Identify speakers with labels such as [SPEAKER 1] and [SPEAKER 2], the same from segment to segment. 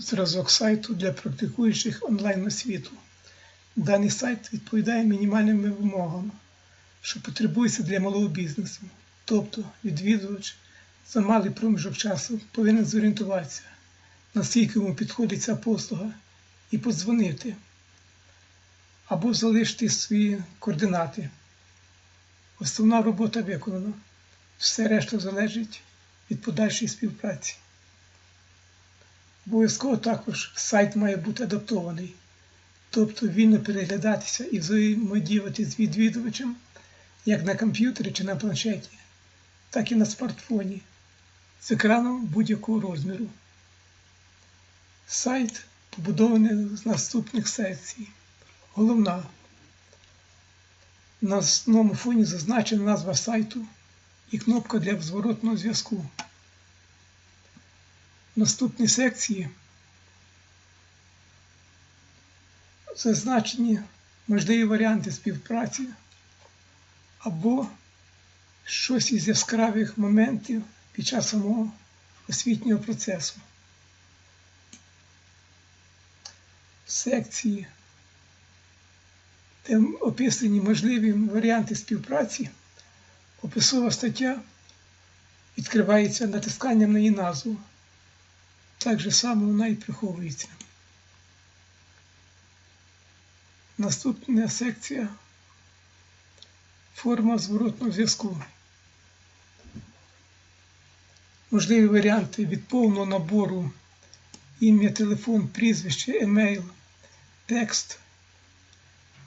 [SPEAKER 1] зразок сайту для практикуючих онлайн освіту. Даний сайт відповідає мінімальним вимогам, що потребується для малого бізнесу. Тобто відвідувач за малий проміжок часу повинен зорієнтуватися, наскільки йому підходить ця послуга, і подзвонити або залишити свої координати. Основна робота виконана. Все решта залежить від подальшої співпраці. Обов'язково також сайт має бути адаптований, тобто вільно переглядатися і взаємодіяти з відвідувачем як на комп'ютері чи на планшеті, так і на смартфоні з екраном будь-якого розміру. Сайт побудований з наступних секцій. Головна. На основному фоні зазначена назва сайту і кнопка для зворотного зв'язку. В наступній секції зазначені можливі варіанти співпраці або щось із яскравих моментів під час самого освітнього процесу. Секції, де описані можливі варіанти співпраці, описова стаття відкривається натисканням на її назву. Так же само вона і приховується. Наступна секція форма зворотного зв'язку. Можливі варіанти від повного набору ім'я, телефон, прізвище, емейл, текст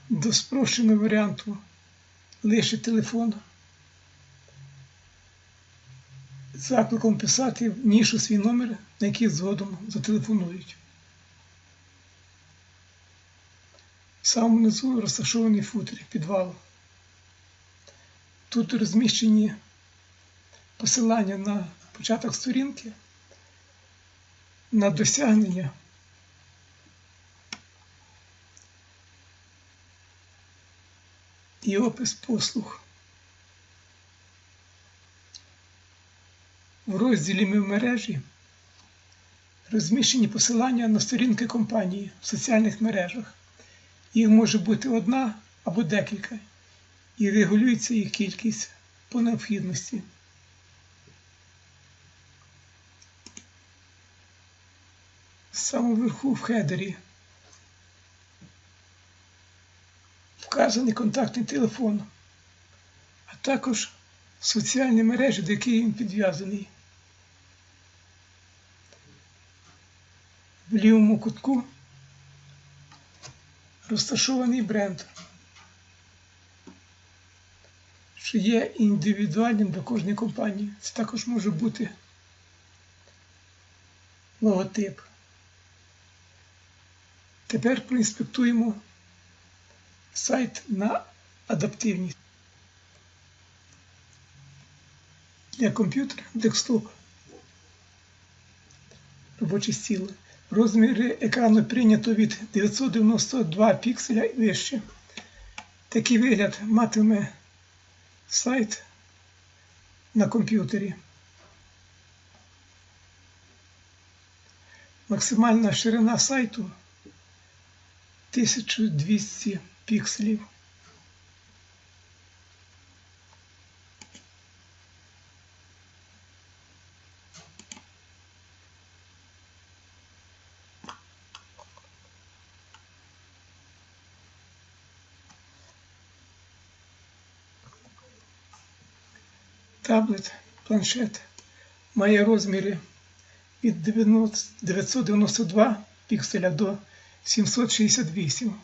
[SPEAKER 1] до спрощеного варіанту лише телефон. Закликом писати в нішу свій номер, на який згодом зателефонують. В самому низу розташований футер підвал. Тут розміщені посилання на початок сторінки, на досягнення. І опис послуг. В розділі «Ми в мережі розміщені посилання на сторінки компанії в соціальних мережах. Їх може бути одна або декілька, і регулюється їх кількість по необхідності. В самому верху в хедері вказаний контактний телефон, а також соціальні мережі, до яких він підв'язаний. В лівому кутку розташований бренд, що є індивідуальним для кожної компанії. Це також може бути логотип. Тепер проінспектуємо сайт на адаптивність. Для комп'ютера декстоп. Робочий стіл. Розміри екрану прийнято від 992 пікселя і вище. Такий вигляд матиме сайт на комп'ютері. Максимальна ширина сайту 1200 пікселів. Таблет, планшет має розміри від 992 пікселя до 768.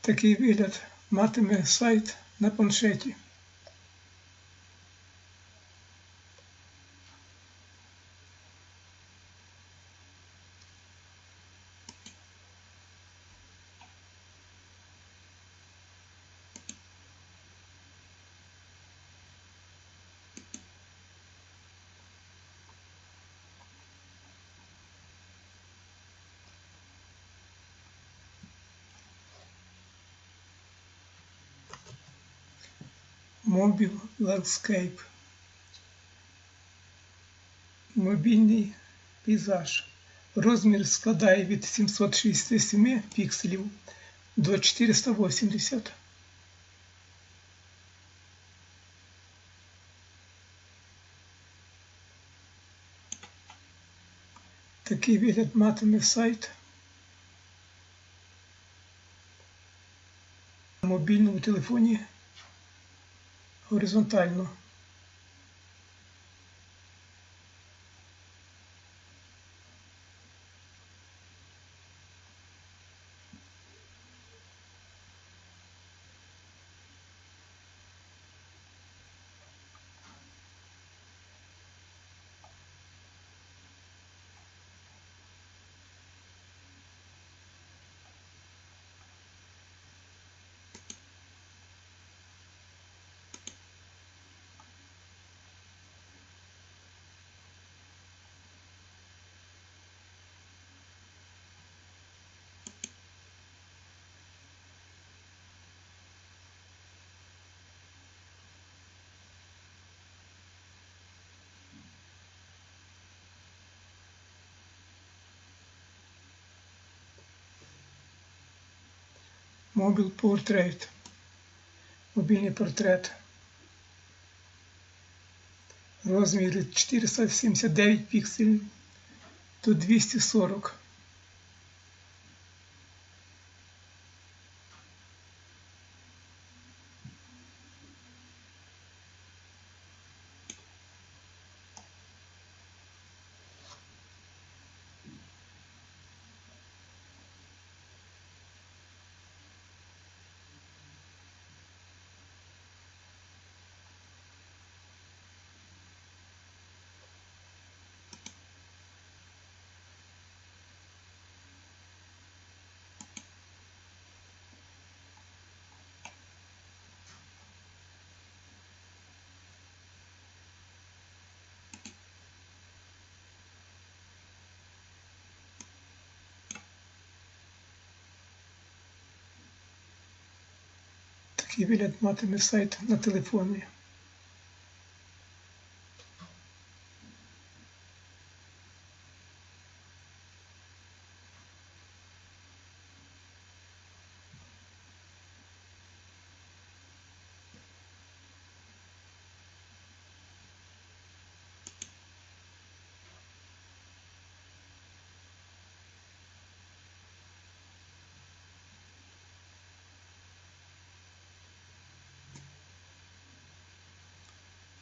[SPEAKER 1] Такий вигляд матиме сайт на планшеті. Mobile Landscape. Мобільний пейзаж. Розмір складає від 767 пікселів до 480. Такий вигляд матиме сайт. На мобільному телефоні горизонтально. Mobile Portrait. Мобільний портрет. Розмір від 479 пікселів до 240. Такий вигляд матиме сайт на телефоні.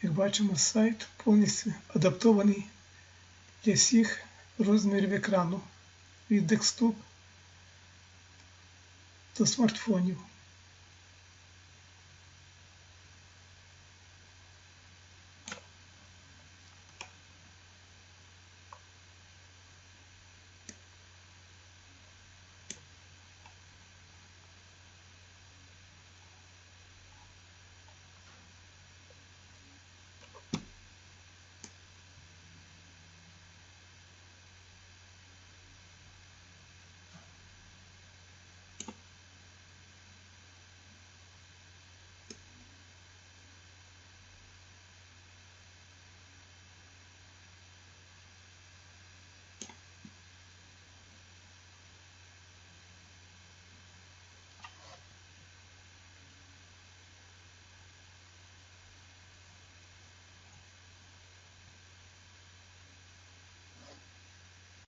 [SPEAKER 1] Як бачимо, сайт повністю адаптований для всіх розмірів екрану від декстоп до смартфонів.